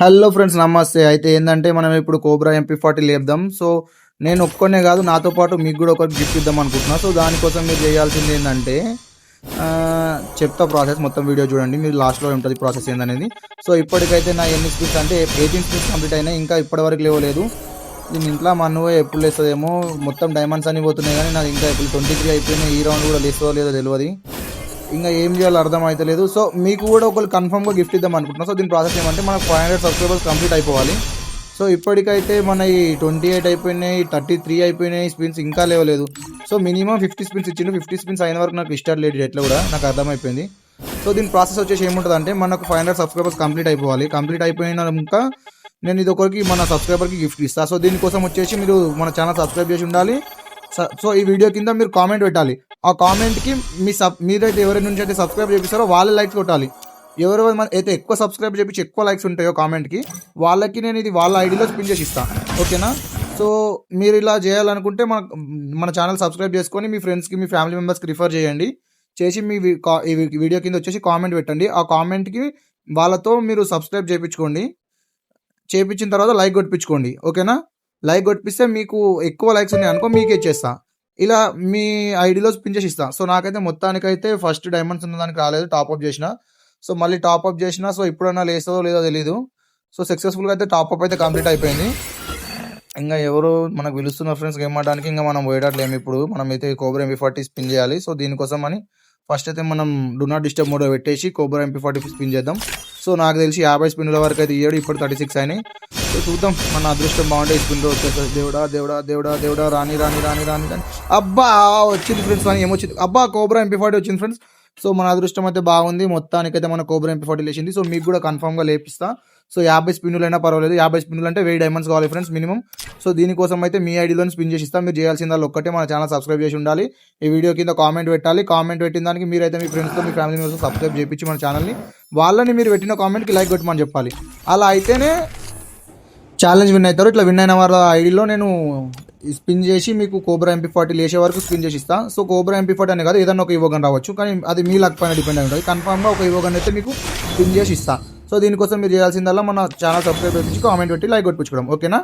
Hello friends నమస్తే. అయితే ఏంటంటే మనం ఇప్పుడు కోబ్రా ఎంపీ ఫార్టీ లేపుదాం. సో నేను ఒక్కనే కాదు నాతో పాటు మీకు కూడా ఒకరికి గిఫ్ట్ ఇద్దాం అనుకుంటున్నా. సో దానికోసం మీరు చేయాల్సింది ఏంటంటే చెప్తా ప్రాసెస్ మొత్తం వీడియో చూడండి. మీరు లాస్ట్లో ఉంటుంది ప్రాసెస్ ఏందనేది. సో ఇప్పటికైతే నా ఎన్ని స్పీడ్స్ అంటే ఎయిటీన్ స్పీడ్స్ కంప్లీట్ అయినాయి. ఇంకా ఇప్పటివరకు లేవలేదు. దీని ఇంట్లో మా నువ్వే ఎప్పుడు లేస్తుందేమో మొత్తం డైమండ్స్ అని పోతున్నాయి కానీ నాకు ఇంకా ఇప్పుడు ట్వంటీ త్రీ అయిపోయినాయి. ఈ రౌండ్ కూడా లేస్తుందో లేదో తెలియదు ఇంకా ఏం చేయాలో అర్థం అవుతలేదు సో మీకు కూడా ఒకరు కన్ఫర్మ్గా గిఫ్ట్ ఇద్దాం అనుకుంటున్నాం. సో దీని ప్రాసెస్ ఏమంటే మనకు ఫైవ్ హండ్రెడ్ సబ్స్క్రైబర్స్ కంప్లీట్ అయిపోవాలి. సో ఇప్పటికైతే మన ఈ ట్వంటీ ఎయిట్ అయిపోయినాయి థర్టీ త్రీ అయిపోయినాయి స్పిన్స్ ఇంకా లేవలేదు. సో మినిమం ఫిఫ్టీ స్పిన్స్ ఇచ్చిండు. ఫిఫ్టీ స్పిన్స్ అయిన వరకు నాకు ఇష్టం లేదు ఎట్లా కూడా. నాకు అర్థమైపోయింది. సో దీని ప్రాసెస్ వచ్చేసి ఏముంటుందంటే మనకు ఫైవ్ హండ్రెడ్ సబ్స్క్రైబర్స్ కంప్లీట్ అయిపోవాలి. కంప్లీట్ అయిపోయినాక నేను ఇది ఒకరికి మన సబ్స్క్రైబర్కి గిఫ్ట్ ఇస్తాను సో దీనికోసం వచ్చేసి మీరు మన ఛానల్ సబ్స్క్రైబ్ చేసి ఉండాలి. సో ఈ వీడియో కింద మీరు కామెంట్ పెట్టాలి. ఆ కామెంట్కి మీ సబ్ మీరైతే ఎవరి నుంచి అయితే సబ్స్క్రైబ్ చేపిస్తారో వాళ్ళ లైక్స్ కొట్టాలి. ఎవరు మన- అయితే ఎక్కువ సబ్స్క్రైబ్ చేపించి ఎక్కువ లైక్స్ ఉంటాయో కామెంట్కి వాళ్ళకి నేను ఇది వాళ్ళ ఐడిలో స్పిన్ చేసి ఇస్తాను ఓకేనా సో మీరు ఇలా చేయాలనుకుంటే మన మన ఛానల్ సబ్స్క్రైబ్ చేసుకొని మీ ఫ్రెండ్స్కి మీ ఫ్యామిలీ మెంబర్స్కి రిఫర్ చేయండి. చేసి మీ ఈ వీడియో కింద వచ్చేసి కామెంట్ పెట్టండి. ఆ కామెంట్కి వాళ్ళతో మీరు సబ్స్క్రైబ్ చేయించుకోండి చేపించిన తర్వాత లైక్ కొట్టించుకోండి. ఓకేనా లైక్ కొట్టిస్తే మీకు ఎక్కువ లైక్స్ ఉన్నాయి అనుకో మీకే ఇచ్చేస్తా. ఇలా మీ ఐడిలో స్పిన్ చేసి ఇస్తాను సో నాకైతే మొత్తానికైతే ఫస్ట్ డైమండ్స్ ఉన్న దానికి రాలేదు టాప్అప్ చేసిన. సో మళ్ళీ టాప్అప్ చేసిన సో ఇప్పుడన్నా లేస్తుందో లేదో తెలీదు. సో సక్సెస్ఫుల్గా అయితే టాప్అప్ అయితే కంప్లీట్ అయిపోయింది. ఇంకా ఎవరు మనకు పిలుస్తున్నారు ఫ్రెండ్స్ గేమ్ ఆడడానికి ఇంకా మనం పోయేటట్లేము ఇప్పుడు. మనం అయితే కోబ్రా ఎంపీ ఫార్టీ స్పిన్ చేయాలి. సో దీనికోసం అని ఫస్ట్ అయితే మనం డు నాట్ డిస్టర్బ్ మోడో పెట్టేసి కోబ్రా ఎంపీ ఫార్టీ స్పిన్ చేద్దాం. సో నాకు తెలిసి యాభై స్పిన్ల వరకు అయితే ఇయ్యాడు. ఇప్పుడు థర్టీ సిక్స్ అయినాయి. సో చూద్దాం. మన అదృష్టం బాగుంటే ఈ స్పిన్ వచ్చేస్తుంది. దేవుడా దేవుడా దేవుడా దేవుడా రాని రాని రాని రాని రాని అబ్బా వచ్చింది ఫ్రెండ్స్ అని ఏమొచ్చింది? అబ్బా కోబ్రా ఎంపీ ఫార్టీ వచ్చింది ఫ్రెండ్స్ సో మన అదృష్టం అయితే బాగుంది. మొత్తానికైతే మన కోబ్రా ఎంపీ ఫార్టీ లేచింది. సో మీకు కూడా కన్ఫామ్గా లేపిస్తా. సో యాభై స్పిన్నులు అయినా పర్వాలేదు. యాభై స్పిన్నులు అంటే వెయ్యి డైమండ్స్ కావాలి ఫ్రెండ్స్ మినిమం సో దీనికోసం అయితే మీ ఐడిలోని స్పిన్ చేసి ఇస్తాం మీరు చేయాల్సిందా ఒక్కటే. మన ఛానల్ సబ్స్క్రైబ్ చేసి ఉండాలి. ఈ వీడియో కింద కామెంట్ పెట్టాలి. కామెంట్ పెట్టిన దానికి మీరైతే మీ ఫ్రెండ్స్తో మీ ఫ్యామిలీ మెంబర్స్ సబ్స్క్రైబ్ చేయించి మన ఛానల్ని వాళ్ళని మీరు పెట్టిన కామెంట్కి లైక్ కొట్టమని చెప్పాలి. అలా అయితేనే ఛాలెంజ్ విన్ అవుతారు. ఇట్లా విన్ అయిన వాళ్ళ ఐడిలో నేను స్పిన్ చేసి మీకు కోబ్రా ఎంపీ ఫార్టీ లేచే వరకు స్పిన్ చేసి ఇస్తాను సో కోబ్రా ఎంపీ ఫార్టీ అనే కాదు ఏదన్నా ఒక ఇవ్వగన్ రావచ్చు. కానీ అది మీ లక్ పైన డిపెండ్ అయి ఉంటుంది కన్ఫామ్గా ఒక ఇవ్వగన్ అయితే మీకు స్పిన్ చేసి ఇస్తాను సో దీనికోసం మీరు చేయాల్సిందల్లా మన ఛానల్ సబ్స్క్రైబ్ చేసి కామెంట్ పెట్టి లైక్ కొట్టించుకోవడం. ఓకేనా?